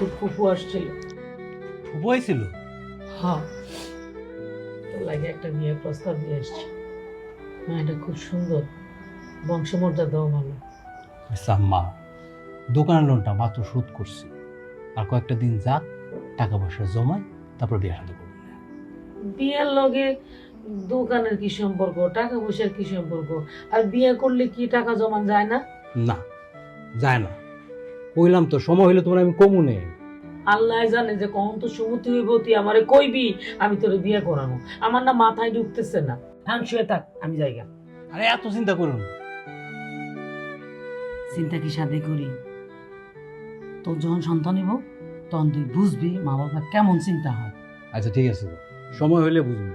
তোর ফুফু আসছিল। ফুপু হয়েছিল হ্যাঁ। তোর লাগে একটা বিয়ের প্রস্তাব দিয়ে এসছি। মেয়েটা খুব সুন্দর। বংশমর্যাদাও ভালো আচ্ছা মা দোকানের লোনটা মাত্র শোধ করছি। আর কয়েকটা দিন যাক টাকা পয়সা জমাই তারপর বিয়ে শাদী করব। বিয়ের লগে দোকানের কি সম্পর্ক টাকা পয়সার কি সম্পর্ক? আর বিয়ে করলে কি টাকা জমান যায় না? না যায় না। কইলাম তো সময় হইলে তোমার আমি কমু নেই আল্লাহ জানে যে কখন তো সুমতি হইব তুই আমারে কইবি আমি তোরে বিয়ে করানো আমার না মাথায় ঢুকতেছে না। থাম শুয়ে থাক আমি জায়গা আরে এত চিন্তা করুন। চিন্তা কি সাথে করি? তোর যখন সন্তান হইব তখন তুই বুঝবি মা বাবা কেমন চিন্তা হয়। আচ্ছা ঠিক আছে সময় হইলে বুঝব।